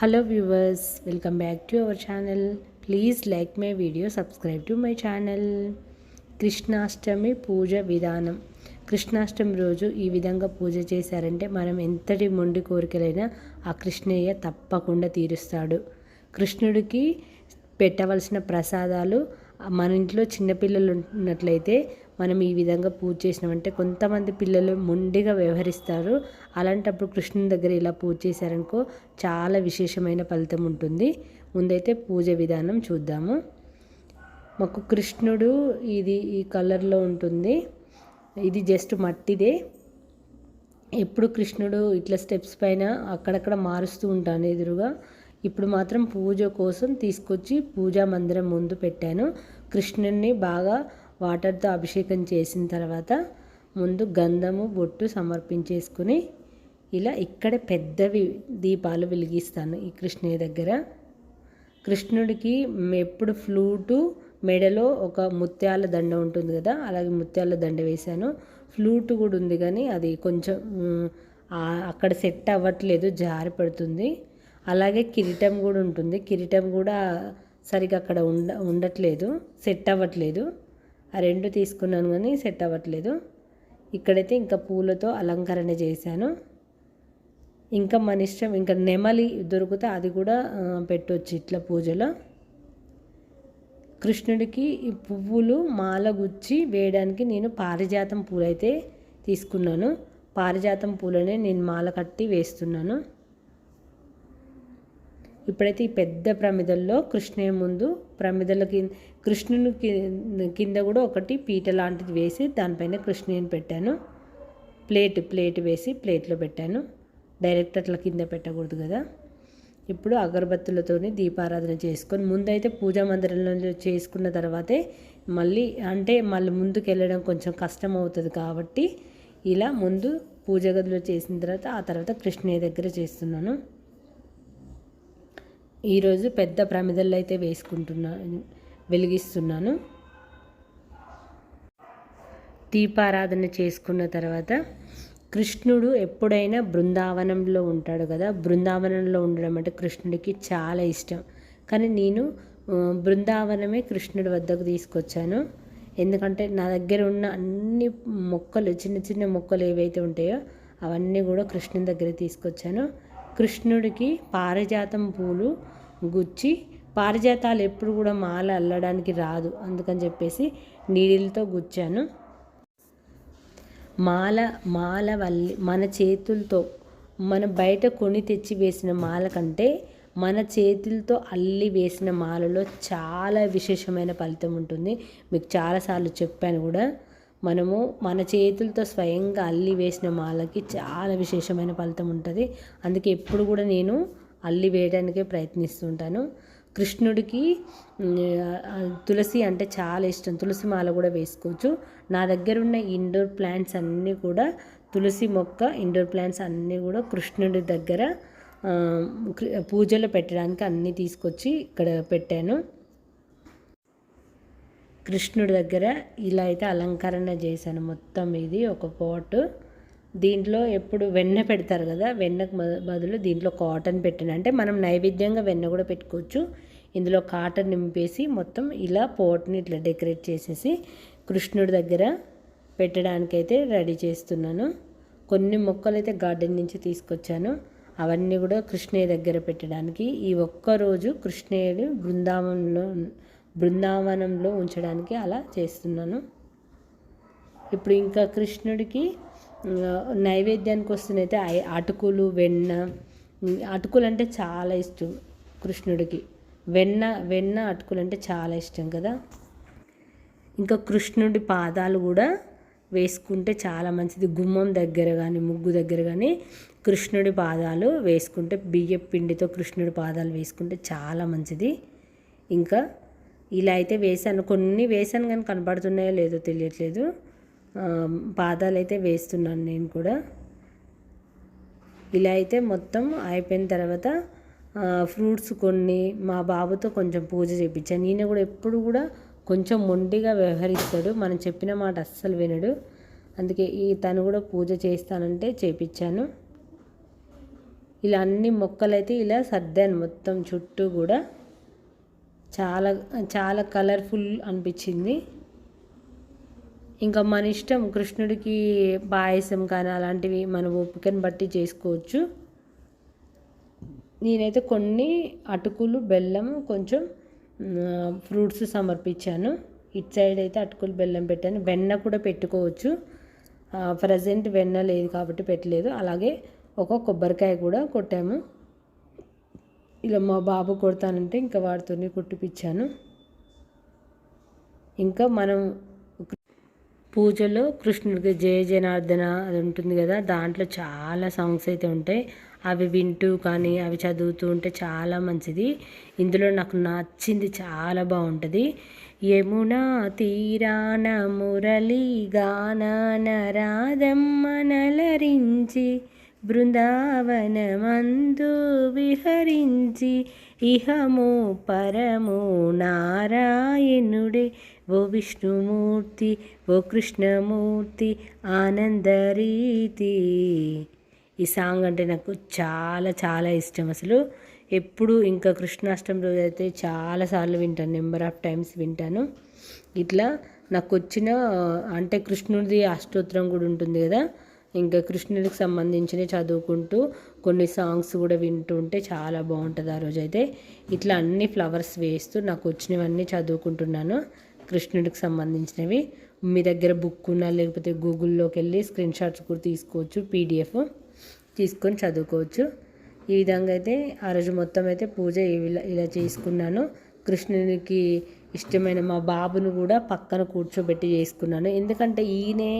Hello viewers welcome back to our channel please like my video subscribe to my channel Krishnashtami పూజ విధానం కృష్ణాష్టమి రోజు ఈ విధంగా పూజ చేశారంటే మనం ఎంతటి మొండి కోరికలైనా ఆ కృష్ణయ్య తప్పకుండా తీరుస్తాడు. కృష్ణుడికి పెట్టవలసిన ప్రసాదాలు మన ఇంట్లో చిన్నపిల్లలు ఉన్నట్లయితే మనం ఈ విధంగా పూజ చేసినామంటే కొంతమంది పిల్లలు మొండిగా వ్యవహరిస్తారు. అలాంటప్పుడు కృష్ణుని దగ్గర ఇలా పూజ చేశారనుకో చాలా విశేషమైన ఫలితం ఉంటుంది. ముందైతే పూజ విధానం చూద్దాము. మాకు కృష్ణుడు ఇది ఈ కలర్లో ఉంటుంది. ఇది జస్ట్ మట్టిదే. ఎప్పుడు కృష్ణుడు ఇట్లా స్టెప్స్ పైన అక్కడక్కడ మారుస్తూ ఉంటాను ఎదురుగా. ఇప్పుడు మాత్రం పూజ కోసం తీసుకొచ్చి పూజా మందిరం ముందు పెట్టాను. కృష్ణుడిని బాగా వాటర్తో అభిషేకం చేసిన తర్వాత ముందు గంధము బొట్టు సమర్పించేసుకుని ఇలా ఇక్కడ పెద్దవి దీపాలు వెలిగిస్తాను ఈ కృష్ణయ్య దగ్గర. కృష్ణుడికి ఎప్పుడు ఫ్లూటు మెడలో ఒక ముత్యాల దండ ఉంటుంది కదా అలాగే ముత్యాల దండ వేశాను. ఫ్లూట్ కూడా ఉంది కానీ అది కొంచెం అక్కడ సెట్ అవ్వట్లేదు జారి పడుతుంది. అలాగే కిరీటం కూడా ఉంటుంది. కిరీటం కూడా సరిగా అక్కడ ఉండ ఉండట్లేదు సెట్ అవ్వట్లేదు. ఆ రెండు తీసుకున్నాను కానీ సెట్ అవ్వట్లేదు. ఇక్కడైతే ఇంకా పూలతో అలంకరణ చేశాను. ఇంకా మన ఇష్టం ఇంకా నెమలి దొరికితే అది కూడా పెట్టవచ్చు ఇట్లా పూజలో. కృష్ణుడికి ఈ పువ్వులు మాల గుచ్చి వేయడానికి నేను పారిజాతం పూలైతే తీసుకున్నాను. పారిజాతం పూలనే నేను మాల కట్టి వేస్తున్నాను. ఇప్పుడైతే ఈ పెద్ద ప్రమిదల్లో కృష్ణయ్య ముందు ప్రమిదల కింద కృష్ణుని కింద కూడా ఒకటి పీట లాంటిది వేసి దానిపైన కృష్ణయ్యని పెట్టాను. ప్లేట్ ప్లేట్ వేసి ప్లేట్లో పెట్టాను. డైరెక్ట్ అట్లా కింద పెట్టకూడదు కదా. ఇప్పుడు అగరబత్తులతోని దీపారాధన చేసుకొని ముందైతే పూజా మందిరంలో చేసుకున్న తర్వాతే మళ్ళీ అంటే మళ్ళీ ముందుకు వెళ్ళడం కొంచెం కష్టం అవుతుంది కాబట్టి ఇలా ముందు పూజ గదిలో చేసిన తర్వాత ఆ తర్వాత కృష్ణయ్య దగ్గర చేస్తున్నాను. ఈరోజు పెద్ద ప్రమిదల్లో అయితే వేసుకుంటున్నాను వెలిగిస్తున్నాను. దీపారాధన చేసుకున్న తర్వాత కృష్ణుడు ఎప్పుడైనా బృందావనంలో ఉంటాడు కదా. బృందావనంలో ఉండడం అంటే కృష్ణుడికి చాలా ఇష్టం. కానీ నేను బృందావనమే కృష్ణుడి వద్దకు తీసుకొచ్చాను. ఎందుకంటే నా దగ్గర ఉన్న అన్ని మొక్కలు చిన్న చిన్న మొక్కలు ఏవైతే ఉంటాయో అవన్నీ కూడా కృష్ణుని దగ్గర తీసుకొచ్చాను. కృష్ణుడికి పారిజాతం పూలు గుచ్చి పారిజాతాలు ఎప్పుడు కూడా మాల అల్లడానికి రాదు అందుకని చెప్పేసి నీడిలతో గుచ్చాను. మాల మాల వల్లి మన చేతులతో మన బయట కొని తెచ్చి వేసిన మాల కంటే మన చేతులతో అల్లి వేసిన మాలలో చాలా విశేషమైన ఫలితం ఉంటుంది. మీకు చాలాసార్లు చెప్పాను కూడా. మనము మన చేతులతో స్వయంగా అల్లి వేసిన మాలకి చాలా విశేషమైన ఫలితం ఉంటుంది. అందుకే ఎప్పుడు కూడా నేను అల్లి వేయడానికే ప్రయత్నిస్తుంటాను. కృష్ణుడికి తులసి అంటే చాలా ఇష్టం. తులసి మాల కూడా వేసుకోవచ్చు. నా దగ్గర ఉన్న ఇండోర్ ప్లాంట్స్ అన్నీ కూడా తులసి మొక్క ఇండోర్ ప్లాంట్స్ అన్నీ కూడా కృష్ణుడి దగ్గర పూజలు పెట్టడానికి అన్నీ తీసుకొచ్చి ఇక్కడ పెట్టాను. కృష్ణుడి దగ్గర ఇలా అయితే అలంకరణ చేశాను. మొత్తం ఇది ఒక పాట్. దీంట్లో ఎప్పుడు వెన్న పెడతారు కదా వెన్నకు బదులు దీంట్లో కాటన్ పెట్టిన అంటే మనం నైవేద్యంగా వెన్న కూడా పెట్టుకోవచ్చు. ఇందులో కాటన్ నింపేసి మొత్తం ఇలా పోట్ని ఇట్లా డెకరేట్ చేసేసి కృష్ణుడి దగ్గర పెట్టడానికైతే రెడీ చేస్తున్నాను. కొన్ని మొక్కలు అయితే గార్డెన్ నుంచి తీసుకొచ్చాను. అవన్నీ కూడా కృష్ణయ్య దగ్గర పెట్టడానికి. ఈ ఒక్కరోజు కృష్ణయ్యుడు బృందావనంలో బృందావనంలో ఉంచడానికి అలా చేస్తున్నాను. ఇప్పుడు ఇంకా కృష్ణుడికి నైవేద్యానికి వస్తున్నైతే అటుకులు వెన్న అటుకులు అంటే చాలా ఇష్టం కృష్ణుడికి. వెన్న వెన్న అటుకులు అంటే చాలా ఇష్టం కదా. ఇంకా కృష్ణుడి పాదాలు కూడా వేసుకుంటే చాలా మంచిది. గుమ్మం దగ్గర కానీ ముగ్గు దగ్గర కానీ కృష్ణుడి పాదాలు వేసుకుంటే బియ్య పిండితో కృష్ణుడి పాదాలు వేసుకుంటే చాలా మంచిది. ఇంకా ఇలా అయితే వేసాను కొన్ని వేసాను కానీ కనబడుతున్నాయో లేదో తెలియట్లేదు. పాదాలు అయితే వేస్తున్నాను నేను కూడా. ఇలా అయితే మొత్తం అయిపోయిన తర్వాత ఫ్రూట్స్ కొన్ని మా బాబుతో కొంచెం పూజ చేయించాను ఈయన కూడా ఎప్పుడు కూడా కొంచెం మొండిగా వ్యవహరిస్తాడు. మనం చెప్పిన మాట అస్సలు వినడు. అందుకే ఈ తను కూడా పూజ చేస్తానంటే చేపించాను. ఇలా అన్ని మొక్కలైతే ఇలా సర్దాను మొత్తం చుట్టూ కూడా. చాలా చాలా కలర్ఫుల్ అనిపించింది. ఇంకా మన ఇష్టం కృష్ణుడికి పాయసం కానీ అలాంటివి మన ఓపికను బట్టి చేసుకోవచ్చు. నేనైతే కొన్ని అటుకులు బెల్లం కొంచెం ఫ్రూట్స్ సమర్పించాను. ఇటు సైడ్ అయితే అటుకులు బెల్లం పెట్టాను. వెన్న కూడా పెట్టుకోవచ్చు. ప్రజెంట్ వెన్న లేదు కాబట్టి పెట్టలేదు. అలాగే ఒక కొబ్బరికాయ కూడా కొట్టాము. ఇలా మా బాబు కొడతానంటే ఇంకా వాడితోనే కుట్టిపించాను ఇంకా మనం పూజలో కృష్ణుడికి జయ జనార్దన అది ఉంటుంది కదా దాంట్లో చాలా సాంగ్స్ అయితే ఉంటాయి. అవి వింటూ కానీ అవి చదువుతూ ఉంటే చాలా మంచిది. ఇందులో నాకు నచ్చింది చాలా బాగుంటుంది. యమునా తీరాన మురళి గానాన రాధమ్మనలరించి బృందావనమందు విహరించి ఇహము పరము నారాయణుడే. ఓ విష్ణుమూర్తి ఓ కృష్ణమూర్తి ఆనందరీతి. ఈ సాంగ్ అంటే నాకు చాలా చాలా ఇష్టం అసలు. ఎప్పుడు ఇంకా కృష్ణాష్టమి రోజు అయితే చాలాసార్లు వింటాను నెంబర్ ఆఫ్ టైమ్స్ వింటాను. ఇట్లా నాకు వచ్చిన అంటే కృష్ణుడిది అష్టోత్తరం కూడా ఉంటుంది కదా ఇంకా కృష్ణుడికి సంబంధించినవి చదువుకుంటూ కొన్ని సాంగ్స్ కూడా వింటుంటే ఉంటే చాలా బాగుంటుంది ఆ రోజైతే. ఇట్లా అన్ని ఫ్లవర్స్ వేస్తూ నాకు వచ్చినవన్నీ చదువుకుంటున్నాను. కృష్ణుడికి సంబంధించినవి. మీ దగ్గర బుక్ ఉన్నా లేకపోతే గూగుల్లోకి వెళ్ళి స్క్రీన్ షాట్స్ కూడా తీసుకోవచ్చు పీడిఎఫ్ తీసుకొని చదువుకోవచ్చు. ఈ విధంగా అయితే ఆ రోజు మొత్తం అయితే పూజ ఇలా ఇలా చేసుకున్నాను. కృష్ణునికి ఇష్టమైన మా బాబును కూడా పక్కన కూర్చోబెట్టి చేసుకున్నాను. ఎందుకంటే ఈయనే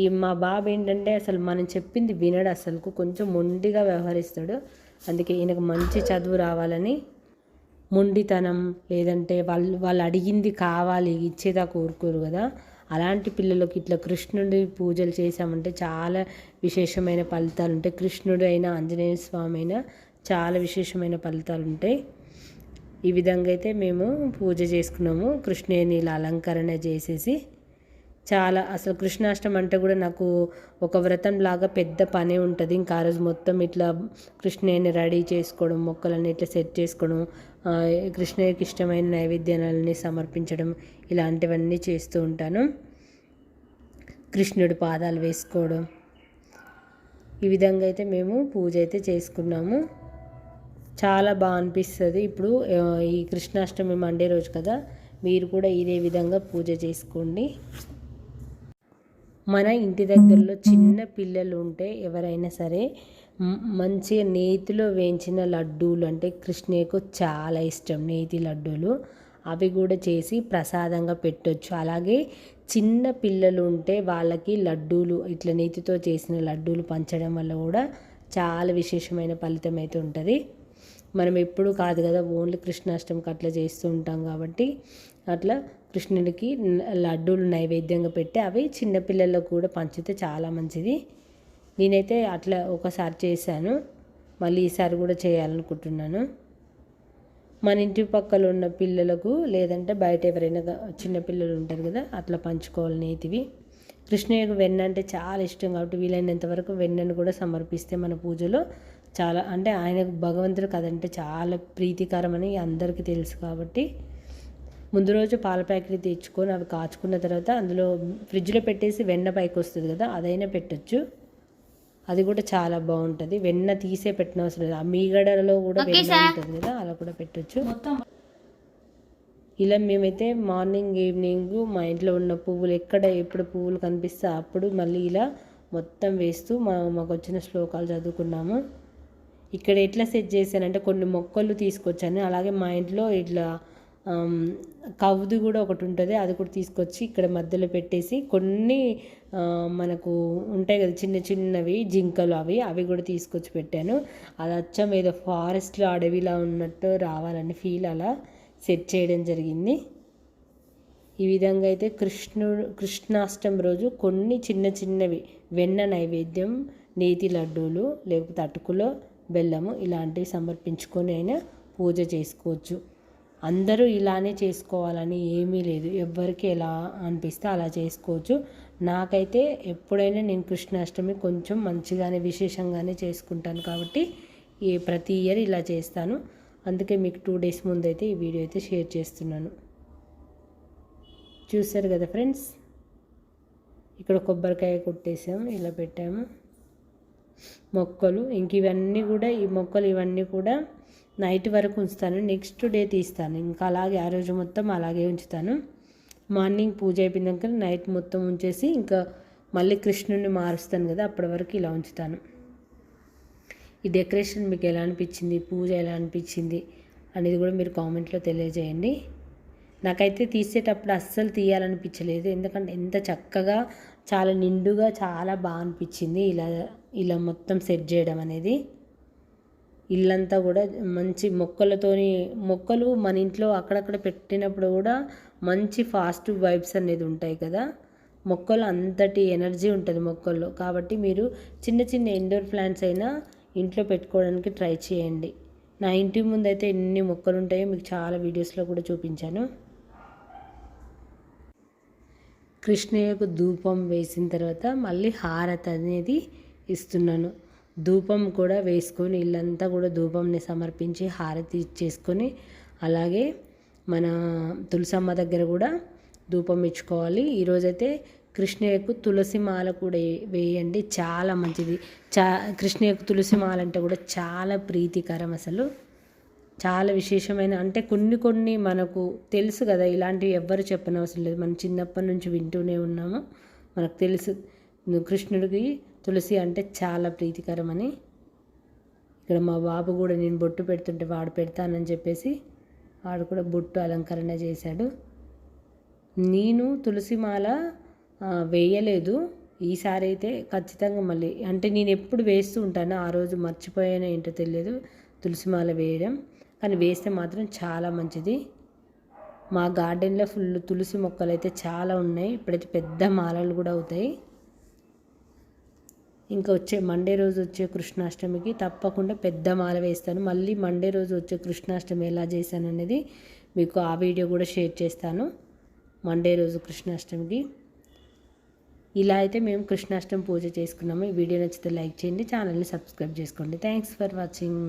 ఈ మా బాబు ఏంటంటే అసలు మనం చెప్పింది వినడు అసలు కొంచెం మొండిగా వ్యవహరిస్తాడు. అందుకే ఈయనకు మంచి చదువు రావాలని మొండితనం లేదంటే వాళ్ళు వాళ్ళు అడిగింది కావాలి ఇచ్చేదా కోరుకోరు కదా. అలాంటి పిల్లలకి ఇట్లా కృష్ణుడి పూజలు చేసామంటే చాలా విశేషమైన ఫలితాలు ఉంటాయి. కృష్ణుడు అయినా ఆంజనేయ స్వామి అయినా చాలా విశేషమైన ఫలితాలు ఉంటాయి. ఈ విధంగా అయితే మేము పూజ చేసుకున్నాము. కృష్ణుని ఇలా అలంకరణ చేసేసి చాలా అసలు కృష్ణాష్టమి అంటే కూడా నాకు ఒక వ్రతం లాగా పెద్ద పని ఉంటుంది. ఇంకా ఆ రోజు మొత్తం ఇట్లా కృష్ణయ్యని రెడీ చేసుకోవడం మొక్కలన్నీ ఇట్లా సెట్ చేసుకోవడం కృష్ణయ్యకి ఇష్టమైన నైవేద్యాలని సమర్పించడం ఇలాంటివన్నీ చేస్తూ ఉంటాను. కృష్ణుడి పాదాలు వేసుకోవడం. ఈ విధంగా అయితే మేము పూజ అయితే చేసుకున్నాము. చాలా బాగా అనిపిస్తుంది. ఇప్పుడు ఈ కృష్ణాష్టమి మండే రోజు కదా మీరు కూడా ఇదే విధంగా పూజ చేసుకోండి. మన ఇంటి దగ్గరలో చిన్న పిల్లలు ఉంటే ఎవరైనా సరే మంచిగా నేతిలో వేయించిన లడ్డూలు అంటే కృష్ణయ్యకు చాలా ఇష్టం నేతి లడ్డూలు. అవి కూడా చేసి ప్రసాదంగా పెట్టొచ్చు. అలాగే చిన్న పిల్లలు ఉంటే వాళ్ళకి లడ్డూలు ఇట్లా నేతితో చేసిన లడ్డూలు పంచడం వల్ల కూడా చాలా విశేషమైన ఫలితం అయితే ఉంటుంది. మనం ఎప్పుడు కాదు కదా ఓన్లీ కృష్ణాష్టమికి అట్లా చేస్తూ ఉంటాం కాబట్టి అట్లా కృష్ణుడికి లడ్డూలు నైవేద్యంగా పెట్టి అవి చిన్నపిల్లలకు కూడా పంచితే చాలా మంచిది. నేనైతే అట్లా ఒకసారి చేశాను. మళ్ళీ ఈసారి కూడా చేయాలనుకుంటున్నాను. మన ఇంటి పక్కల ఉన్న పిల్లలకు లేదంటే బయట ఎవరైనా చిన్నపిల్లలు ఉంటారు కదా అట్లా పంచుకోవాలి నేతివి. కృష్ణయ్యకు వెన్న అంటే చాలా ఇష్టం కాబట్టి వీలైనంత వరకు వెన్నను కూడా సమర్పిస్తే మన పూజలో చాలా అంటే ఆయనకు భగవంతుడు కదంటే చాలా ప్రీతికరం అని అందరికీ తెలుసు కాబట్టి ముందు రోజు పాల ప్యాకెట్ తెచ్చుకొని అవి కాచుకున్న తర్వాత అందులో ఫ్రిడ్జ్లో పెట్టేసి వెన్న పైకి వస్తుంది కదా అదైనా పెట్టచ్చు. అది కూడా చాలా బాగుంటుంది. వెన్న తీసే పెట్టిన అవసరం లేదు. ఆ మీగడలో కూడా వెన్న ఉంటుంది కదా అలా కూడా పెట్టచ్చు. ఇలా మేమైతే మార్నింగ్ ఈవినింగ్ మా ఇంట్లో ఉన్న పువ్వులు ఎక్కడ ఎప్పుడు పువ్వులు కనిపిస్తే అప్పుడు మళ్ళీ ఇలా మొత్తం వేస్తూ మా మాకు వచ్చిన శ్లోకాలు చదువుకున్నాము. ఇక్కడ ఎట్లా సెట్ చేశానంటే కొన్ని మొక్కలు తీసుకొచ్చాను. అలాగే మా ఇంట్లో ఇట్లా కవ్వుది కూడా ఒకటి ఉంటుంది అది కూడా తీసుకొచ్చి ఇక్కడ మధ్యలో పెట్టేసి కొన్ని మనకు ఉంటాయి కదా చిన్న చిన్నవి జింకలు అవి అవి కూడా తీసుకొచ్చి పెట్టాను. అది అచ్చం ఏదో ఫారెస్ట్లో అడవిలా ఉన్నట్టు రావాలని ఫీల్ అలా సెట్ చేయడం జరిగింది. ఈ విధంగా అయితే కృష్ణుడు కృష్ణాష్టం రోజు కొన్ని చిన్న చిన్నవి వెన్న నైవేద్యం నేతి లడ్డూలు లేకపోతే అటుకులో బెల్లము ఇలాంటివి సమర్పించుకొని అయినా పూజ చేసుకోవచ్చు. అందరూ ఇలానే చేసుకోవాలని ఏమీ లేదు. ఎవ్వరికి ఎలా అనిపిస్తే అలా చేసుకోవచ్చు. నాకైతే ఎప్పుడైనా నేను కృష్ణాష్టమి కొంచెం మంచిగానే విశేషంగానే చేసుకుంటాను కాబట్టి ఈ ప్రతి ఇయర్ ఇలా చేస్తాను. అందుకే మీకు టూ డేస్ ముందు అయితే ఈ వీడియో అయితే షేర్ చేస్తున్నాను. చూసారు కదా ఫ్రెండ్స్? ఇక్కడ కొబ్బరికాయ కొట్టేసాము ఇలా పెట్టాము. మొక్కలు ఇంక ఇవన్నీ కూడా ఈ మొక్కలు ఇవన్నీ కూడా నైట్ వరకు ఉంచుతాను నెక్స్ట్ డే తీస్తాను. ఇంకా అలాగే ఆ రోజు మొత్తం అలాగే ఉంచుతాను. మార్నింగ్ పూజ అయిపోయినాక నైట్ మొత్తం ఉంచేసి ఇంకా మళ్ళీ కృష్ణుడిని మారుస్తాను కదా అప్పటి వరకు ఇలా ఉంచుతాను. ఈ డెకరేషన్ మీకు ఎలా అనిపించింది? పూజ ఎలా అనిపించింది? అనేది కూడా మీరు కామెంట్లో తెలియజేయండి. నాకైతే తీసేటప్పుడు అస్సలు తీయాలనిపించలేదు. ఎందుకంటే ఎంత చక్కగా చాలా నిండుగా చాలా బాగా అనిపించింది ఇలా ఇలా మొత్తం సెట్ చేయడం అనేది. ఇల్లంతా కూడా మంచి మొక్కలతోని మొక్కలు మన ఇంట్లో అక్కడక్కడ పెట్టినప్పుడు కూడా మంచి ఫాస్ట్ వైబ్స్ అనేది ఉంటాయి కదా. మొక్కలు అంతటి ఎనర్జీ ఉంటుంది మొక్కల్లో. కాబట్టి మీరు చిన్న చిన్న ఇండోర్ ప్లాంట్స్ అయినా ఇంట్లో పెట్టుకోవడానికి ట్రై చేయండి. నా ఇంటి ముందు అయితే ఎన్ని మొక్కలు ఉంటాయో మీకు చాలా వీడియోస్లో కూడా చూపించాను. కృష్ణయ్యకు ధూపం వేసిన తర్వాత మళ్ళీ హారతి అనేది ఇస్తున్నాను. ధూపం కూడా వేసుకొని ఇల్లంతా కూడా ధూపంని సమర్పించి హారతి ఇచ్చేసుకొని అలాగే మన తులసమ్మ దగ్గర కూడా ధూపం ఇచ్చుకోవాలి. ఈరోజైతే కృష్ణయ్యకు తులసి మాల కూడా వేయండి. చాలా మంచిది. చా కృష్ణయ్యకు తులసి మాల అంటే కూడా చాలా ప్రీతికరం అసలు. చాలా విశేషమైన అంటే కొన్ని కొన్ని మనకు తెలుసు కదా ఇలాంటివి ఎవ్వరు చెప్పనవసరం లేదు. మనం చిన్నప్పటి నుంచి వింటూనే ఉన్నాము. మనకు తెలుసు. కృష్ణుడికి తులసి అంటే చాలా ప్రీతికరమని ఇక్కడ మా బాబు కూడా నేను బొట్టు పెడుతుంటే వాడు పెడతానని చెప్పేసి వాడు కూడా బొట్టు అలంకరణ చేశాడు. నేను తులసి మాల వేయలేదు. ఈసారి అయితే ఖచ్చితంగా మళ్ళీ అంటే నేను ఎప్పుడు వేస్తూ ఉంటాను ఆ రోజు మర్చిపోయానో ఏంటో తెలియదు తులసిమాల వేయడం. కానీ వేస్తే మాత్రం చాలా మంచిది. మా గార్డెన్లో ఫుల్ తులసి మొక్కలు అయితే చాలా ఉన్నాయి. ఇప్పుడైతే పెద్ద మాలలు కూడా అవుతాయి. ఇంకా వచ్చే మండే రోజు వచ్చే కృష్ణాష్టమికి తప్పకుండా పెద్ద మాల వేస్తాను. మళ్ళీ మండే రోజు వచ్చే కృష్ణాష్టమి ఎలా చేశాను అనేది మీకు ఆ వీడియో కూడా షేర్ చేస్తాను. మండే రోజు కృష్ణాష్టమికి. ఇలా అయితే మేము కృష్ణాష్టమి పూజ చేసుకున్నాము. ఈ వీడియో నచ్చితే లైక్ చేయండి ఛానల్ని సబ్స్క్రైబ్ చేసుకోండి. Thanks for watching